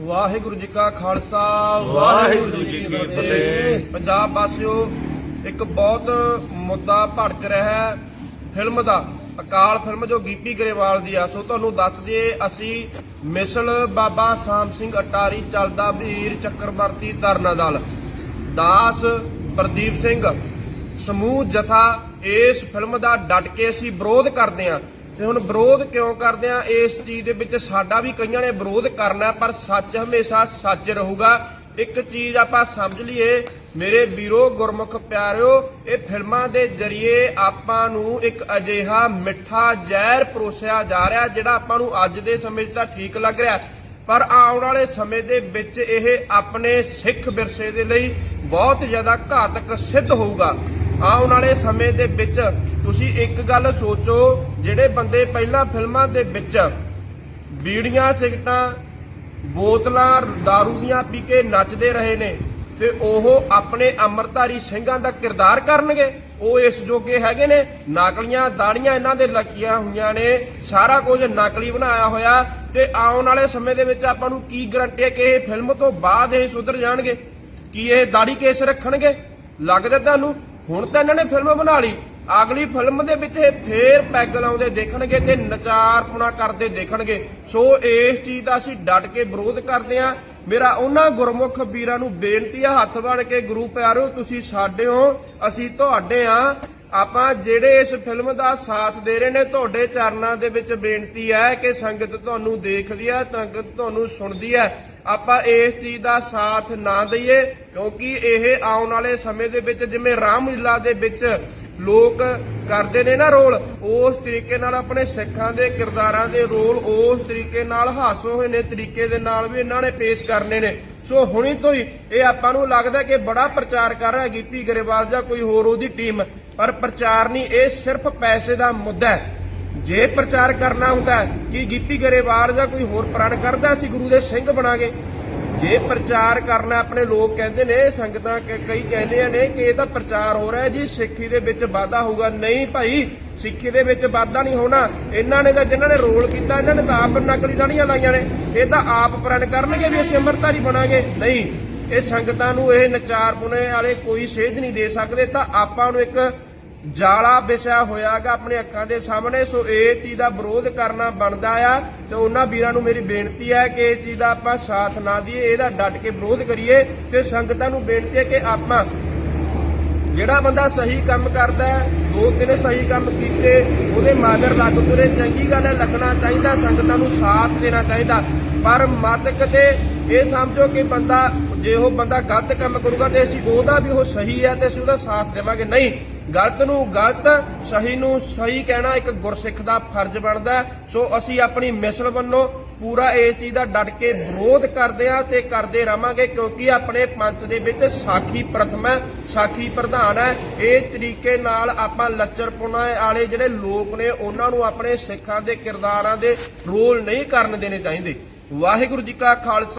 ਵਾਹਿਗੁਰੂ ਜੀ ਕਾ ਖਾਲਸਾ ਵਾਹਿਗੁਰੂ ਜੀ ਕੀ ਫਤਿਹ। ਪੰਜਾਬ ਵਾਸੀਓ ਇੱਕ ਬਹੁਤ ਮੁੱਦਾ ਭੜਕ ਰਿਹਾ ਹੈ ਫਿਲਮ ਦਾ ਅਕਾਲ ਫਿਲਮ ਜੋ ਗੀਪੀ ਗਰੇਵਾਲ ਦੀ ਆ। ਸੋ ਤੁਹਾਨੂੰ ਦੱਸ ਦਈਏ ਅਸੀਂ ਮਿਸਲ ਬਾਬਾ ਸ਼ਾਮ ਸਿੰਘ ਅਟਾਰੀ ਚੱਲਦਾ ਵੀਰ ਚੱਕਰਵਰਤੀ ਤਰਨਾ ਦਲ। ਦਾਸ ਪ੍ਰਦੀਪ ਸਿੰਘ ਸਮੂਹ ਜਥਾ ਇਸ ਫਿਲਮ ਦਾ ਡਟ ਕੇ ਅਸੀਂ ਵਿਰੋਧ ਕਰਦੇ ਹਾਂ। ਤੇ ਹੁਣ ਵਿਰੋਧ ਕਿਉਂ ਕਰਦੇ ਹਾਂ ਇਸ ਚੀਜ਼ ਦੇ ਵਿੱਚ ਸਾਡਾ ਵੀ ਕਈਆਂ ਨੇ ਵਿਰੋਧ ਕਰਨਾ ਪਰ ਸੱਚ ਹਮੇਸ਼ਾ ਸੱਚ ਰਹੂਗਾ। ਇੱਕ ਚੀਜ਼ ਆਪਾਂ ਸਮਝ ਲਈਏ, ਮੇਰੇ ਵੀਰੋ, ਗੁਰਮੁਖ ਪਿਆਰਿਓ, ਇਹ ਫਿਲਮਾਂ ਦੇ ਜ਼ਰੀਏ ਆਪਾਂ ਨੂੰ ਇੱਕ ਅਜਿਹਾ ਮਿੱਠਾ ਜ਼ਹਿਰ ਪਰੋਸਿਆ ਜਾ ਰਿਹਾ, ਜਿਹੜਾ ਆਪਾਂ ਨੂੰ ਅੱਜ ਦੇ ਸਮੇਂ 'ਚ ਤਾਂ ਠੀਕ ਲੱਗ ਰਿਹਾ। ਪਰ ਆਉਣ ਵਾਲੇ ਸਮੇਂ ਦੇ ਵਿੱਚ ਇਹ ਆਪਣੇ ਸਿੱਖ ਵਿਰਸੇ ਦੇ ਲਈ ਬਹੁਤ ਜ਼ਿਆਦਾ ਘਾਤਕ ਸਿੱਧ ਹੋਊਗਾ। ਆਉਣ ਵਾਲੇ ਸਮੇਂ ਦੇ ਵਿੱਚ ਤੁਸੀਂ ਇੱਕ ਗੱਲ ਸੋਚੋ, ਜਿਹੜੇ ਬੰਦੇ ਪਹਿਲਾਂ ਫਿਲਮਾਂ ਦੇ ਵਿੱਚ ਬੀੜੀਆਂ ਸਿਗਟਾਂ ਬੋਤਲਾਂ, दारू ਦੀਆਂ ਪੀ ਕੇ ਨੱਚਦੇ ਰਹੇ ਨੇ ਤੇ ਉਹ ਆਪਣੇ ਅੰਮ੍ਰਿਤਧਾਰੀ ਸਿੰਘਾਂ ਦਾ ਕਿਰਦਾਰ ਕਰਨਗੇ, ਉਹ ਇਸ ਜੋਗੇ ਹੈਗੇ ਨੇ। ਨਕਲੀਆਂ, ਦਾੜੀਆਂ ਇਹਨਾਂ ਦੇ ਲੱਗੀਆਂ ਹੋਈਆਂ ਨੇ, ਸਾਰਾ ਕੁਝ ਨਕਲੀ ਬਣਾਇਆ ਹੋਇਆ ਤੇ ਆਉਣ ਵਾਲੇ ਸਮੇਂ ਦੇ ਵਿੱਚ ਆਪਾਂ ਨੂੰ ਕੀ ਗਰੰਟੀ ਹੈ ਕਿ ਇਹ ਫਿਲਮ ਤੋਂ ਬਾਅਦ ਇਹ ਸੁਧਰ ਜਾਣਗੇ? ਕੀ ਇਹ ਦਾੜੀ ਕੇਸ ਰੱਖਣਗੇ? ਲੱਗਦਾ ਤੁਹਾਨੂੰ ਹੁਣ ਤਾਂ ਇਹਨਾਂ ਨੇ ਫਿਲਮ ਬਣਾ ਲਈ। ਅਗਲੀ ਫਿਲਮ ਦੇ ਵਿੱਚ ਇਹ ਫੇਰ ਪੈਗ ਲਾਉਂਦੇ ਦੇਖਣਗੇ ਤੇ ਨਚਾਰਪੁਣਾ ਕਰਦੇ ਦੇਖਣਗੇ। ਸੋ ਇਸ ਚੀਜ਼ ਦਾ ਅਸੀਂ ਡਟ ਕੇ ਵਿਰੋਧ ਕਰਦੇ ਹਾਂ। ਮੇਰਾ ਉਹਨਾਂ ਗੁਰਮੁਖ ਵੀਰਾਂ ਨੂੰ ਬੇਨਤੀ ਆ, ਹੱਥ ਬਣ ਕੇ ਗੁਰੂ ਪਿਆਰਿਓ, ਤੁਸੀਂ ਸਾਡੇ ਹੋ, ਅਸੀਂ ਤੁਹਾਡੇ ਆ ਆਪਾਂ ਜਿਹੜੇ ਇਸ ਫਿਲਮ ਦਾ ਸਾਥ ਦੇ ਰਹੇ ਨੇ, ਤੁਹਾਡੇ ਚਰਨਾਂ ਦੇ ਵਿੱਚ ਬੇਨਤੀ ਹੈ ਕਿ ਸੰਗਤ ਤੁਹਾਨੂੰ ਦੇਖਦੀ ਹੈ, ਸੰਗਤ ਤੁਹਾਨੂੰ ਸੁਣਦੀ ਹੈ। ਆਪਾਂ ਇਸ ਚੀਜ਼ ਦਾ ਸਾਥ ਨਾ ਦਈਏ, ਕਿਉਂਕਿ ਇਹ ਆਉਣ ਵਾਲੇ ਸਮੇਂ ਦੇ ਵਿੱਚ, ਜਿਵੇਂ ਰਾਮਲੀਲਾ ਦੇ ਵਿੱਚ ਲੋਕ ਕਰਦੇ ਨੇ ਨਾ ਰੋਲ, ਉਸ ਤਰੀਕੇ ਨਾਲ ਆਪਣੇ ਸਿੱਖਾਂ ਦੇ ਕਿਰਦਾਰਾਂ ਦੇ ਰੋਲ ਉਸ ਤਰੀਕੇ ਨਾਲ ਹਾਸੋ ਹੋਏ ਨੇ, ਤਰੀਕੇ ਦੇ ਨਾਲ ਵੀ ਇਹਨਾਂ ਨੇ ਪੇਸ਼ ਕਰਨੇ ਨੇ। ਸੋ ਹੁਣੀ ਤੋਂ ਹੀ ਇਹ ਆਪਾਂ ਨੂੰ ਲੱਗਦਾ ਕਿ ਬੜਾ ਪ੍ਰਚਾਰ ਕਰ ਰਿਹਾ ਗਿੱਪੀ ਗਰੇਵਾਲ ਜਾਂ ਕੋਈ ਹੋਰ ਉਹਦੀ ਟੀਮ, ਪਰ ਪ੍ਰਚਾਰ ਨਹੀਂ, ਇਹ ਸਿਰਫ ਪੈਸੇ ਦਾ ਮੁੱਦਾ ਹੈ। ਜੇ ਪ੍ਰਚਾਰ ਕਰਨਾ ਹੁੰਦਾ ਕਿ ਗਿੱਪੀ ਗਰੇਵਾਲ ਜਾਂ ਕੋਈ ਹੋਰ ਪ੍ਰਣ ਕਰਦਾ ਸੀ, ਗੁਰੂ ਦੇ ਸਿੰਘ ਬਣਾ ਕੇ ਜੇ ਪ੍ਰਚਾਰ ਕਰਨਾ ਆਪਣੇ ਲੋਕ ਕਹਿੰਦੇ ਨੇ, ਸੰਗਤਾਂ ਕਈ ਕਹਿੰਦੇ ਨੇ ਕਿ ਇਹ ਤਾਂ ਪ੍ਰਚਾਰ ਹੋ ਰਿਹਾ ਜੀ, ਸਿੱਖੀ ਦੇ ਵਿੱਚ ਵਾਧਾ ਹੋਊਗਾ। ਨਹੀਂ ਭਾਈ, ਸਿੱਖੀ ਦੇ ਵਿੱਚ ਵਾਧਾ ਨਹੀਂ ਹੋਣਾ। ਇਹਨਾਂ ਨੇ ਤਾਂ, ਜਿਨ੍ਹਾਂ ਨੇ ਰੋਲ ਕੀਤਾ, ਇਹਨਾਂ ਨੇ ਤਾਂ ਆਪ ਨਕਲੀ ਦਾੜੀਆਂ ਲਾਈਆਂ ਨੇ। ਇਹ ਤਾਂ ਆਪ ਪ੍ਰਣ ਕਰਨਗੇ ਵੀ ਅਸੀਂ ਅੰਮ੍ਰਿਤਧਾਰੀ ਬਣਾਂਗੇ। ਨਹੀਂ, ਇਹ ਸੰਗਤਾਂ ਨੂੰ ਇਹ ਨਚਾਰ ਪੁਣੇ ਵਾਲੇ ਕੋਈ ਸੇਧ ਨਹੀਂ ਦੇ ਸਕਦੇ। ਤਾਂ ਆਪਾਂ ਨੂੰ ਇੱਕ ਜਾਲਾ ਵਿਛਿਆ ਹੋਇਆਗਾ ਆਪਣੇ ਅੱਖਾਂ ਦੇ ਸਾਹਮਣੇ। ਸੋ ਇਹ ਚੀਜ਼ ਦਾ ਵਿਰੋਧ ਕਰਨਾ ਬਣਦਾ ਆ ਤੇ ਉਹਨਾਂ ਵੀਰਾਂ ਨੂੰ ਮੇਰੀ ਬੇਨਤੀ ਹੈ ਕਿ ਇਹ ਚੀਜ਼ ਦਾ ਆਪਾਂ ਸਾਥ ਨਾ ਦਈਏ, ਇਹਦਾ ਡਟ ਕੇ ਵਿਰੋਧ ਕਰੀਏ ਤੇ ਸੰਗਤਾਂ ਨੂੰ ਬੇਨਤੀ ਹੈ ਕਿ ਆਪਾਂ ਜਿਹੜਾ ਬੰਦਾ ਸਹੀ ਕੰਮ ਕਰਦਾ ਦੋ ਤਿੰਨ ਸਹੀ ਕੰਮ ਕੀਤੇ, ਉਹਦੇ ਮਾਦਰ ਲੱਗ ਤੁਰੇ, ਚੰਗੀ ਗੱਲ ਹੈ, ਲੱਗਣਾ ਚਾਹੀਦਾ, ਸੰਗਤਾਂ ਨੂੰ ਸਾਥ ਦੇਣਾ ਚਾਹੀਦਾ। ਪਰ ਮਤ ਕਿਤੇ ਇਹ ਸਮਝੋ ਕਿ ਬੰਦਾ, ਜੇ ਉਹ ਬੰਦਾ ਗਲਤ ਕੰਮ ਕਰੂਗਾ ਤੇ ਅਸੀਂ ਉਹਦਾ ਵੀ ਉਹ ਸਹੀ ਹੈ ਤੇ ਅਸੀਂ ਉਹਦਾ ਸਾਥ ਦੇਵਾਂਗੇ। ਨਹੀਂ, ਗਲਤ ਨੂੰ ਗਲਤ, ਸਹੀ ਨੂੰ ਸਹੀ ਕਹਿਣਾ ਇੱਕ ਗੁਰਸਿੱਖ ਦਾ ਫਰਜ਼ ਬਣਦਾ ਸੋ ਅਸੀਂ ਆਪਣੀ ਮਿਸਲ ਵੱਲੋਂ ਪੂਰਾ ਇਸ ਚੀਜ਼ ਦਾ ਡਟ ਕੇ ਵਿਰੋਧ ਕਰਦੇ ਆ ਤੇ ਕਰਦੇ ਰਵਾਂਗੇ ਕਿਉਂਕਿ ਆਪਣੇ ਪੰਥ ਦੇ ਵਿੱਚ ਸਾਖੀ ਪ੍ਰਥਮ ਹੈ, ਸਾਖੀ ਪ੍ਰਧਾਨ ਹੈ। ਇਹ ਤਰੀਕੇ ਨਾਲ ਆਪਾਂ ਲੱਚਰਪੁਣਾ ਵਾਲੇ ਜਿਹੜੇ ਲੋਕ ਨੇ, ਉਹਨਾਂ ਨੂੰ ਆਪਣੇ ਸਿੱਖਾਂ ਦੇ ਕਿਰਦਾਰਾਂ ਦੇ ਰੋਲ ਨਹੀਂ ਕਰਨ ਦੇਣੇ ਚਾਹੀਦੇ। ਵਾਹਿਗੁਰੂ ਜੀ ਕਾ ਖਾਲਸਾ।